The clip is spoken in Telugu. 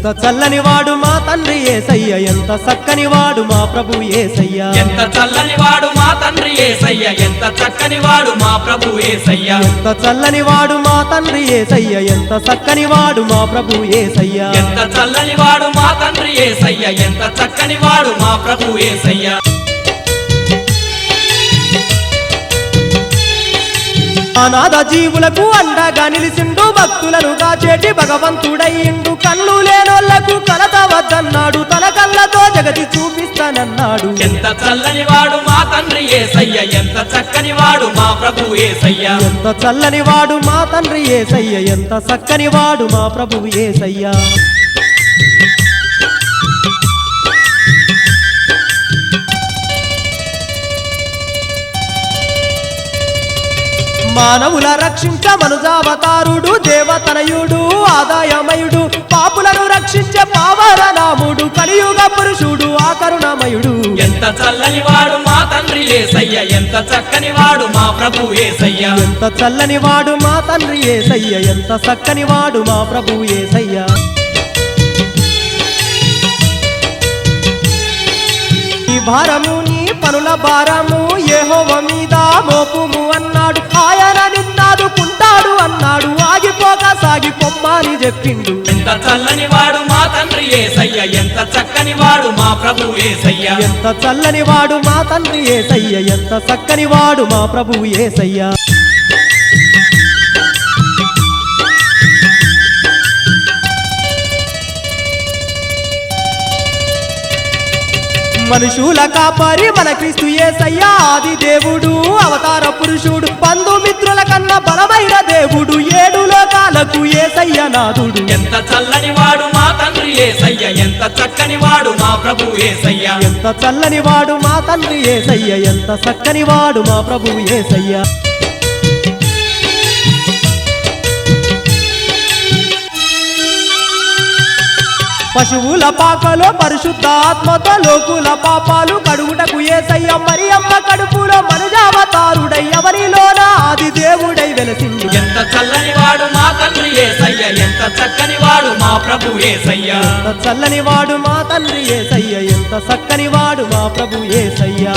ఎంత చల్లని వాడు మా తండ్రి ఏసయ్య ఎంత చక్కని వాడు మా ప్రభు ఏసయ్య. ఎంత చల్లని వాడు మా తండ్రి ఏసయ్య ఎంత చక్కని వాడు మా ప్రభు ఏసయ్య. ఎంత చల్లని వాడు మా తండ్రి ఏసయ్య ఎంత చక్కని వాడు మా ప్రభు ఏసయ్య. ఎంత చల్లని వాడు మా తండ్రి ఏసయ్య ఎంత చక్కని వాడు మా ప్రభు ఏసయ్య. అనాథ జీవులకు అండగా నిలిసిండు భక్తులను కాచేటి లేనోళ్ళకు వద్దన్నాడు తన కళ్ళతో జగతి చూపిస్తానన్నాడు. ఎంత చల్లని వాడు మా తండ్రి ఏసయ్య ఎంత చక్కని వాడు మా ప్రభు ఏసయ్య. ఎంత చల్లని వాడు మా తండ్రి ఏసయ్య ఎంత చక్కని వాడు మా ప్రభు ఏసయ్య. మానవుల రక్షించ మనుజావతారుడు దేవతనయుడు ఆదాయమయుడు పాపులను రక్షించే పావరనాముడు కలియుగ పురుషుడు ఆకరుణమయుడు ఎంత చల్లని వాడు మా తండ్రి ఏసయ్య ఎంత చక్కని వాడు మా ప్రభు ఏసయ్య. ఎంత చల్లని వాడు మా తండ్రి ఏసయ్య ఎంత చక్కని వాడు మా ప్రభు ఏసయ్య. ఈ భారము నీ పనుల భారము ఏహోవ మీద మోపుము అన్నాడు. ఆయన నిన్నాదుకుంటాడు అన్నాడు. ఆగిపోక సాగి పొమ్మని చెప్పిండు. ఎంత చల్లని వాడు మా తండ్రి ఏసయ్య ఎంత చక్కని వాడు మా ప్రభు ఏసయ్య? ఎంత చల్లని వాడు మా తండ్రి ఏసయ్య? ఎంత చక్కని వాడు మా ప్రభు ఏసయ్య? మనుషుల కాపరి మన క్రీస్తు ఏసయ్యా ఆది దేవుడు అవతార పురుషుడు బంధుమిత్రుల కన్నా బలమైన దేవుడు ఏడు లోకాలకు ఏసయ్య నాథుడు? ఎంత చల్లని వాడు మా తండ్రి ఏసయ్య? ఎంత చక్కని వాడు మా ప్రభు ఏసయ్య? ఎంత చల్లని వాడు మా తండ్రి ఏసయ్య? ఎంత చక్కని వాడు మా ప్రభు ఏసయ్య? పశువుల పాకలో పరిశుద్ధ ఆత్మతో లోకుల పాపాలు కడుగుటకు ఏసయ్య మరి అమ్మ కడుపులో మనుజావతారుడై ప్రభు ఏసయ్యా. చల్లని వాడు మా తండ్రి ఏసయ్య ఎంత చక్కని వాడు మా ప్రభు ఏసయ్యా.